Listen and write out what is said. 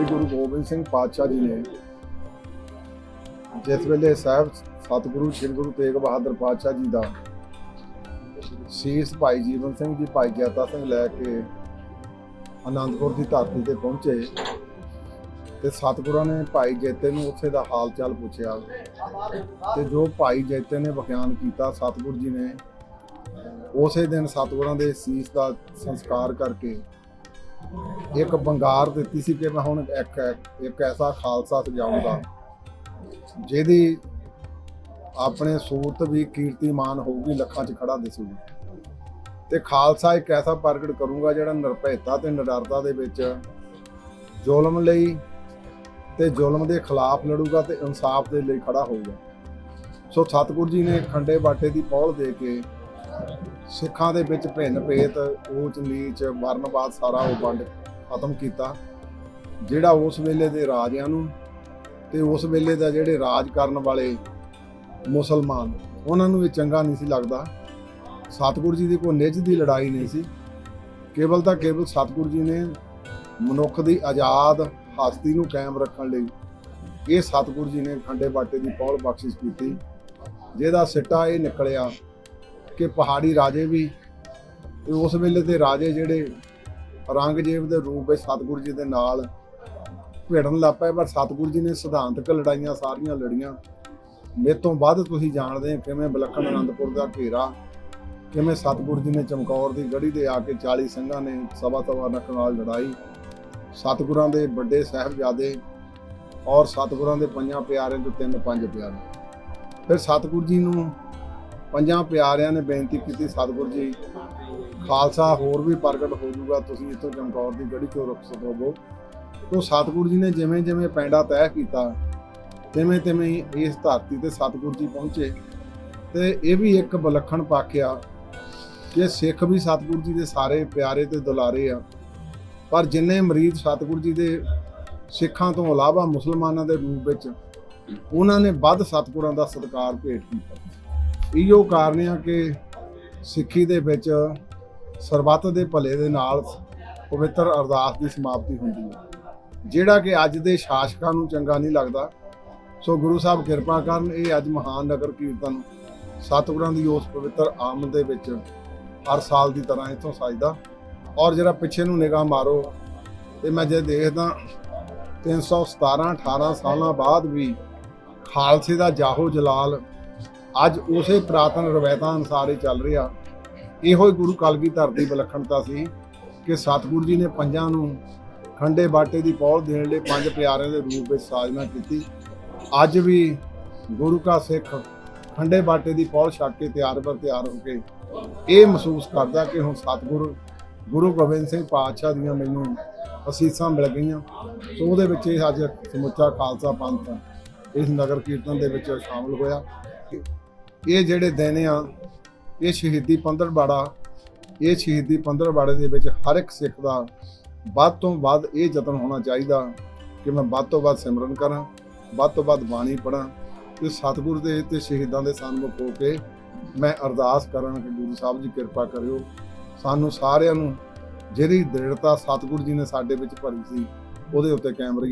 ਸ੍ਰੀ ਗੁਰੂ ਗੋਬਿੰਦ ਸਿੰਘ ਪਾਤਸ਼ਾਹ ਜੀ ਨੇ ਜਿਸ ਵੇਲੇ ਸਾਹਿਬ ਸਤਿਗੁਰੂ ਸ੍ਰੀ ਗੁਰੂ ਤੇਗ ਬਹਾਦਰ ਪਾਤਸ਼ਾਹ ਜੀ ਦਾ ਸੀਸ ਭਾਈ ਜੀਵਨ ਸਿੰਘ ਜੀ, ਭਾਈ ਜੈਤਾ ਸਿੰਘ ਲੈ ਕੇ ਆਨੰਦਪੁਰ ਦੀ ਧਰਤੀ ਤੇ ਪਹੁੰਚੇ ਤੇ ਸਤਿਗੁਰਾਂ ਨੇ ਭਾਈ ਜੈਤੇ ਨੂੰ ਉੱਥੇ ਦਾ ਹਾਲ ਚਾਲ ਪੁੱਛਿਆ ਤੇ ਜੋ ਭਾਈ ਜੈਤੇ ਨੇ ਵਿਖਿਆਨ ਕੀਤਾ, ਸਤਿਗੁਰ ਜੀ ਨੇ ਉਸੇ ਦਿਨ ਸਤਿਗੁਰਾਂ ਦੇ ਸੀਸ ਦਾ ਸੰਸਕਾਰ ਕਰਕੇ ਇੱਕ ਬੰਗਾਰ ਦਿੱਤੀ ਸੀ ਕਿ ਮੈਂ ਹੁਣ ਇੱਕ ਇੱਕ ਐਸਾ ਖਾਲਸਾ ਸਜਾਉਂਗਾ ਜਿਹਦੀ ਆਪਣੇ ਸੂਰਤ ਵੀ ਕੀਰਤੀਮਾਨ ਹੋਊਗੀ, ਲੱਖਾਂ 'ਚ ਖੜਾ ਦਿਸੂਗੀ। ਤੇ ਖਾਲਸਾ ਇੱਕ ਐਸਾ ਪ੍ਰਗਟ ਕਰੂੰਗਾ ਜਿਹੜਾ ਨਿਰਭੈਤਾ ਤੇ ਨਿਡਰਤਾ ਦੇ ਵਿੱਚ ਜ਼ੁਲਮ ਲਈ ਤੇ ਜ਼ੁਲਮ ਦੇ ਖਿਲਾਫ ਲੜੂਗਾ ਤੇ ਇਨਸਾਫ ਦੇ ਲਈ ਖੜਾ ਹੋਊਗਾ। ਸੋ ਸਤਿਗੁਰੂ ਜੀ ਨੇ ਖੰਡੇ ਬਾਟੇ ਦੀ ਪੌਲ ਦੇ ਕੇ ਸਿੱਖਾਂ ਦੇ ਵਿੱਚ ਭਿੰਨ ਭੇਤ, ਊਚ, ਨੀਚ ਵਰਨਵਾਦ ਸਾਰਾ ਉਹ ਵੰਡ ਖਤਮ ਕੀਤਾ। ਜਿਹੜਾ ਉਸ ਵੇਲੇ ਦੇ ਰਾਜਿਆਂ ਨੂੰ ਤੇ ਉਸ ਵੇਲੇ ਦਾ ਜਿਹੜੇ ਰਾਜ ਕਰਨ ਵਾਲੇ ਮੁਸਲਮਾਨ, ਉਹਨਾਂ ਨੂੰ ਇਹ ਚੰਗਾ ਨਹੀਂ ਸੀ ਲੱਗਦਾ। ਸਤਿਗੁਰੂ ਜੀ ਦੀ ਕੋਈ ਨਿੱਜ ਦੀ ਲੜਾਈ ਨਹੀਂ ਸੀ। ਕੇਵਲ ਤਾਂ ਕੇਵਲ ਸਤਿਗੁਰੂ ਜੀ ਨੇ ਮਨੁੱਖ ਦੀ ਆਜ਼ਾਦ ਹਸਤੀ ਨੂੰ ਕਾਇਮ ਰੱਖਣ ਲਈ ਇਹ ਸਤਿਗੁਰੂ ਜੀ ਨੇ ਖੰਡੇ ਬਾਟੇ ਦੀ ਪੌਲ ਬਖਸ਼ਿਸ਼ ਕੀਤੀ। ਜਿਹਦਾ ਸਿੱਟਾ ਇਹ ਨਿਕਲਿਆ ਕਿ ਪਹਾੜੀ ਰਾਜੇ ਵੀ ਤੇ ਉਸ ਵੇਲੇ ਦੇ ਰਾਜੇ ਜਿਹੜੇ ਔਰੰਗਜ਼ੇਬ ਦੇ ਰੂਪ ਵਿੱਚ ਸਤਿਗੁਰੂ ਜੀ ਦੇ ਨਾਲ ਭਿੜਨ ਲੱਗ ਪਏ, ਪਰ ਸਤਿਗੁਰੂ ਜੀ ਨੇ ਸਿਧਾਂਤਕ ਲੜਾਈਆਂ ਸਾਰੀਆਂ ਲੜੀਆਂ। ਮੇਰੇ ਤੋਂ ਵੱਧ ਤੁਸੀਂ ਜਾਣਦੇ ਹੋ ਕਿਵੇਂ ਬਲਖਣ ਅਨੰਦਪੁਰ ਦਾ ਘੇਰਾ, ਕਿਵੇਂ ਸਤਿਗੁਰੂ ਜੀ ਨੇ ਚਮਕੌਰ ਦੀ ਗੜੀ ਦੇ ਆ ਕੇ 40 ਸਿੰਘਾਂ ਨੇ ਸਵਾ ਸਵਾ ਨੱਕ ਨਾਲ ਲੜਾਈ। ਸਤਿਗੁਰਾਂ ਦੇ ਵੱਡੇ ਸਾਹਿਬਜ਼ਾਦੇ ਔਰ ਸਤਿਗੁਰਾਂ ਦੇ ਪੰਜਾਂ ਪਿਆਰਿਆਂ ਤੋਂ ਤਿੰਨ ਪੰਜ ਪਿਆਰੇ। ਫਿਰ ਸਤਿਗੁਰੂ ਜੀ ਨੂੰ ਪੰਜਾਂ ਪਿਆਰਿਆਂ ਨੇ ਬੇਨਤੀ ਕੀਤੀ ਸਤਿਗੁਰੂ ਜੀ, ਖਾਲਸਾ ਹੋਰ ਵੀ ਪ੍ਰਗਟ ਹੋ ਜਾਊਗਾ, ਤੁਸੀਂ ਇੱਥੋਂ ਚਮਕੌਰ ਦੀ ਗੜੀ ਤੋਂ ਰੁਖਸਤ ਹੋਵੋ ਤੋਂ ਸਤਿਗੁਰੂ ਜੀ ਨੇ ਜਿਵੇਂ ਜਿਵੇਂ ਪੈਂਡਾ ਤੈਅ ਕੀਤਾ, ਤਿਵੇਂ ਤਿਵੇਂ ਇਸ ਧਰਤੀ ਤੇ ਸਤਿਗੁਰੂ ਜੀ ਪਹੁੰਚੇ। ਤੇ ਇਹ ਵੀ ਇੱਕ ਵਿਲੱਖਣ ਪੱਖ ਆ ਕਿ ਸਿੱਖ ਵੀ ਸਤਿਗੁਰੂ ਜੀ ਦੇ ਸਾਰੇ ਪਿਆਰੇ ਤੇ ਦੁਲਾਰੇ ਆ। ਪਰ ਜਿੰਨੇ ਮਰੀਦ ਸਤਿਗੁਰੂ ਜੀ ਦੇ ਸਿੱਖਾਂ ਤੋਂ ਇਲਾਵਾ ਮੁਸਲਮਾਨਾਂ ਦੇ ਰੂਪ ਵਿੱਚ, ਉਹਨਾਂ ਨੇ ਵੱਧ ਸਤਿਗੁਰਾਂ ਦਾ ਸਤਿਕਾਰ ਭੇਟ ਕੀਤਾ। ਇਹੋ ਕਾਰਨ ਆ ਕਿ ਸਿੱਖੀ ਦੇ ਵਿੱਚ ਸਰਬੱਤ ਦੇ ਭਲੇ ਦੇ ਨਾਲ ਪਵਿੱਤਰ ਅਰਦਾਸ ਦੀ ਸਮਾਪਤੀ ਹੁੰਦੀ ਹੈ। ਜਿਹੜਾ ਕਿ ਅੱਜ ਦੇ ਸ਼ਾਸਕਾਂ ਨੂੰ ਚੰਗਾ ਨਹੀਂ ਲੱਗਦਾ, ਸੋ ਗੁਰੂ ਸਾਹਿਬ ਕਿਰਪਾ ਕਰਨ ਇਹ ਅੱਜ ਮਹਾਨ ਨਗਰ ਕੀਰਤਨ ਸਤਿਗੁਰਾਂ ਦੀ ਉਸ ਪਵਿੱਤਰ ਆਮਦ ਦੇ ਵਿੱਚ ਹਰ ਸਾਲ ਦੀ ਤਰ੍ਹਾਂ ਇੱਥੋਂ ਸਜਦਾ। ਔਰ ਜਿਹੜਾ ਪਿੱਛੇ ਨੂੰ ਨਿਗਾਹ ਮਾਰੋ ਤੇ ਮੈਂ ਜੇ ਦੇਖਦਾ 317 18 ਸਾਲਾਂ ਬਾਅਦ ਵੀ ਖਾਲਸੇ ਦਾ ਜਾਹੋ ਜਲਾਲ ਅੱਜ ਉਸੇ ਪ੍ਰਾਤਨ ਰਵਾਇਤਾਂ ਅਨੁਸਾਰ ਹੀ ਚੱਲ ਰਿਹਾ। ਇਹੋ ਹੀ ਗੁਰੂ ਕਲਗੀਧਰ ਦੀ ਵਿਲੱਖਣਤਾ ਸੀ ਕਿ ਸਤਿਗੁਰੂ ਜੀ ਨੇ ਪੰਜਾਂ ਨੂੰ ਖੰਡੇ ਬਾਟੇ ਦੀ ਪੌਲ ਦੇਣ ਲਈ ਪੰਜ ਪਿਆਰਿਆਂ ਦੇ ਰੂਪ ਵਿੱਚ ਸਾਜਨਾ ਕੀਤੀ। ਅੱਜ ਵੀ ਗੁਰੂ ਕਾ ਸਿੱਖ ਖੰਡੇ ਬਾਟੇ ਦੀ ਪੌਲ ਛੱਡ ਕੇ ਤਿਆਰ ਬਰ ਤਿਆਰ ਹੋ ਕੇ ਇਹ ਮਹਿਸੂਸ ਕਰਦਾ ਕਿ ਹੁਣ ਸਤਿਗੁਰੂ, ਗੁਰੂ ਗੋਬਿੰਦ ਸਿੰਘ ਪਾਤਸ਼ਾਹ ਦੀਆਂ ਮੈਨੂੰ ਅਸੀਸਾਂ ਮਿਲ ਗਈਆਂ। ਸੋ ਉਹਦੇ ਵਿੱਚ ਇਹ ਅੱਜ ਸਮੁੱਚਾ ਖਾਲਸਾ ਪੰਥ ਇਸ ਨਗਰ ਕੀਰਤਨ ਦੇ ਵਿੱਚ ਸ਼ਾਮਲ ਹੋਇਆ। ਇਹ ਜਿਹੜੇ ਦਿਨ ਆ, ਇਹ ਸ਼ਹੀਦੀ ਪੰਦਰਬਾੜਾ ਇਹ ਸ਼ਹੀਦੀ ਪੰਦਰਬਾੜੇ ਦੇ ਵਿੱਚ ਹਰ ਇੱਕ ਸਿੱਖ ਦਾ ਵੱਧ ਤੋਂ ਵੱਧ ਇਹ ਯਤਨ ਹੋਣਾ ਚਾਹੀਦਾ ਕਿ ਮੈਂ ਵੱਧ ਤੋਂ ਵੱਧ ਸਿਮਰਨ ਕਰਾਂ, ਵੱਧ ਤੋਂ ਵੱਧ ਬਾਣੀ ਪੜਾਂ ਤੇ ਸਤਿਗੁਰ ਦੇ ਤੇ ਸ਼ਹੀਦਾਂ ਦੇ ਸਨਮੁਖ ਹੋ ਕੇ ਮੈਂ ਅਰਦਾਸ ਕਰਾਂ ਕਿ ਗੁਰੂ ਸਾਹਿਬ ਜੀ ਕਿਰਪਾ ਕਰਿਓ। ਸਾਨੂੰ ਸਾਰਿਆਂ ਨੂੰ ਜਿਹੜੀ ਦ੍ਰਿੜਤਾ ਸਤਿਗੁਰੂ ਜੀ ਨੇ ਸਾਡੇ ਵਿੱਚ ਭਰੀ ਸੀ, ਉਹਦੇ ਉੱਤੇ ਕਾਇਮ